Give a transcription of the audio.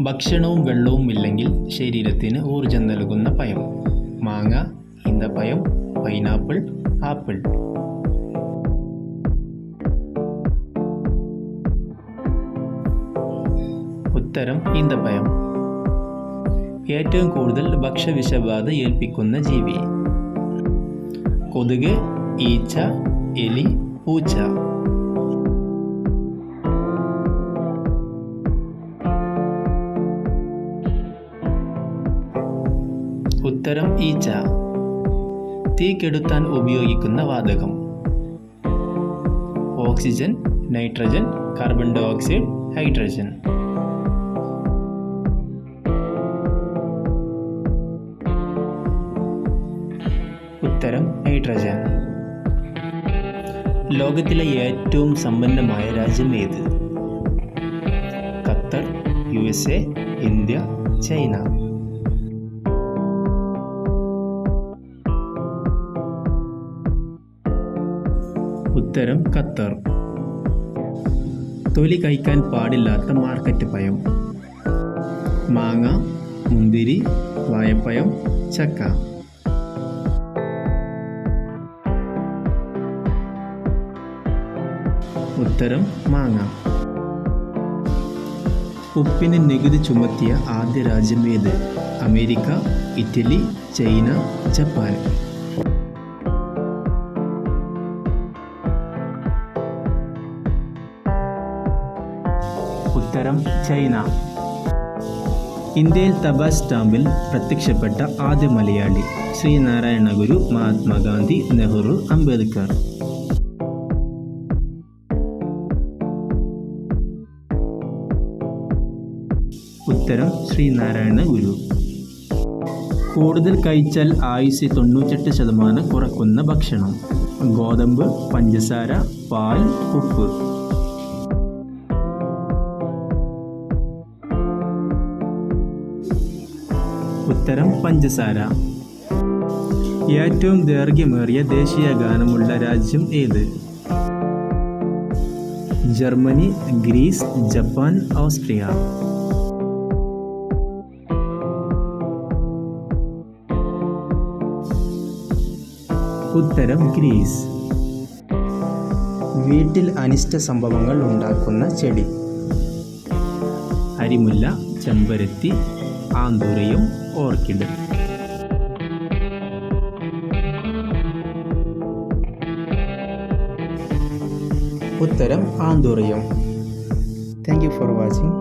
ഭക്ഷണവും വെള്ളവും ഇല്ലെങ്കിൽ ശരീരത്തിന് ഊർജം നൽകുന്ന പയം. മാങ്ങ ഈന്തപ്പഴം പൈനാപ്പിൾ ആപ്പിൾ. ഉത്തരം ഈന്തപ്പഴം ഏറ്റവും കൂടുതൽ ഭക്ഷ്യവിഷബാധ ഏൽപ്പിക്കുന്ന ജീവി. കൊതുക് ഈച്ച എലി പൂച്ച. ഉത്തരം ഈച്ച തീ കെടുത്താൻ ഉപയോഗിക്കുന്ന വാതകം. Oxygen nitrogen carbon dioxide hydrogen. ഉത്തരം ഹൈഡ്രജൻ. ലോകത്തിലെ ഏറ്റവും സമ്പന്നമായ രാജ്യം ഏത്? Qatar U S A India China. ഉത്തരം ഖത്തർ. തൊലി കഴിക്കാൻ പാടില്ലാത്ത മാർക്കറ്റ് പയം. മാങ്ങ മുന്തിരി വായപ്പയം ചക്ക. ഉത്തരം മാങ്ങ. ഉപ്പിന് നികുതി ചുമത്തിയ ആദ്യ രാജ്യം ഏത്? America Italy China Japan. ഉത്തരം ചൈന. ഇന്ത്യയിൽ തപാസ് സ്റ്റാമ്പിൽ പ്രത്യക്ഷപ്പെട്ട ആദ്യ മലയാളി ശ്രീനാരായണ ഗുരു മഹാത്മാഗാന്ധി നെഹ്റു അംബേദ്കർ. ഉത്തരം ശ്രീനാരായണ ഗുരു. കൂടുതൽ കഴിച്ചാൽ ആയുസ് തൊണ്ണൂറ്റെട്ട് ശതമാനം കുറക്കുന്ന ഭക്ഷണം. ഗോതമ്പ് പഞ്ചസാര പാൽ ഉപ്പ്. ഉത്തരം പഞ്ചസാര. ഏറ്റവും ദൈർഘ്യമേറിയ ദേശീയ ഗാനമുള്ള രാജ്യം ഏത്? Germany Greece Japan Austria. ഉത്തരം ഗ്രീസ്. വീട്ടിൽ അനിഷ്ട സംഭവങ്ങൾ ഉണ്ടാക്കുന്ന ചെടി. അരിമുല്ല ചെമ്പരത്തി ആന്തൂരയും ഓർക്കിഡ്. ഉത്തരം anthurium thank you for watching